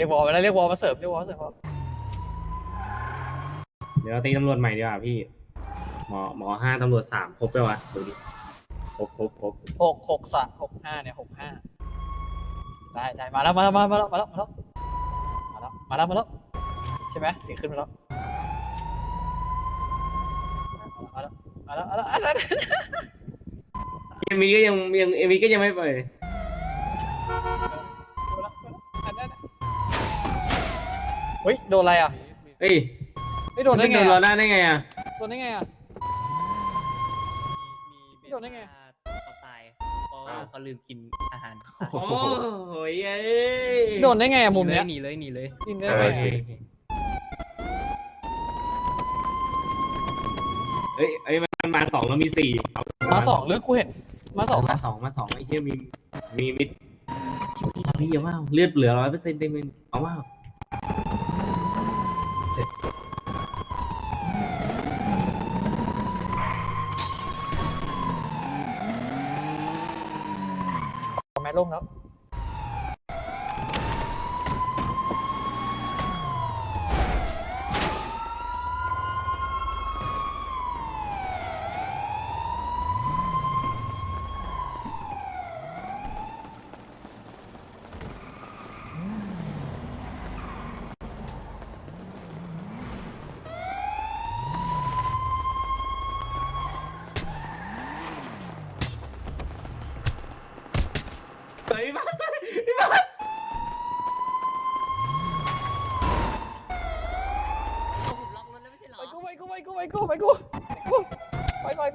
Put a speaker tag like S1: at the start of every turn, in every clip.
S1: เรียกวอลมาแล้วเรียกวอลมาเสิร์ฟเรียกวอลมาเสิร์ฟ
S2: เดี๋ยวเราตีตำรวจใหม่ดีกว่าพี่ หมอหมอห้าตำรวจสามครบไปวะดูดิครบครบครบ
S1: หกหกสามหกห้าเนี่ยหกห้าได้ได้มาแล้วมาแล้วมาแล้วมาแล้วมาแล้วมาแล้วมาแล้วมาแล้วมาแล้วใช่ไหมเสียงขึ้นมาแล้วมาแล้วมาแล้วมาแล้วมาแล้ว
S2: เอ็มวีก็ยังยังเอ็มวีก็ยังไม่เปิด
S1: เฮ้ยโดนอะไรอะ
S2: เฮ้ย
S1: เฮ้ยโดนได้ไง
S2: โดนเรา
S1: อะ
S2: ได้ได้ไงอะ
S1: โดนได้ไงอะ
S3: มี
S1: โดนได้ไง
S3: เขาตายเพราะว่าเขาลืมกินอาหาร
S2: โอ้โหเอ้ย
S1: โดนได้ไงอะมุมเนี้ย
S3: หนีเลยหนีเลย
S1: ยิงได้
S2: โอ
S1: ไง
S2: เค
S1: อะ
S2: โอเคเอ้ยเอ้ยมันมาสองแล้วมีสี่เอา
S1: มาสองหรือกูเห็นมาสอง
S2: มาสองมาสองไอ้เหี้ยมีมีมิดพี่เอาว่าเลือดเหลือร้อยเปอร์เซ็นต์เต็มเอาว่า
S1: ไม้
S3: ร่มแล้ว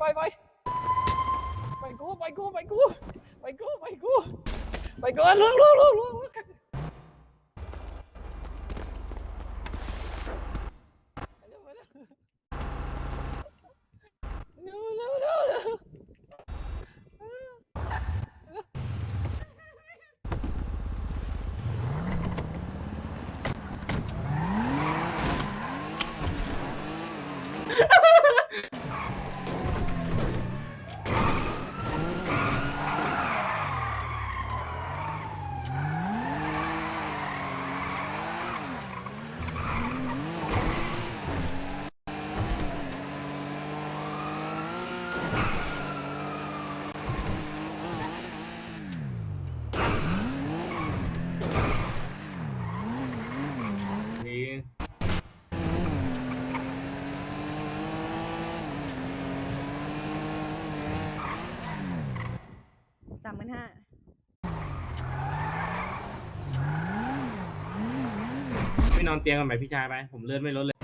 S3: ไป
S1: ไปไปไปไปกูไปกูไปกูไปกูไปกูไปกูลุกลุกลุกลุก
S4: สามหมื่นห้า
S2: ไม่นอนเตียงกันไหมพี่ชายไป ผมเลื่อนไม่ลดเลย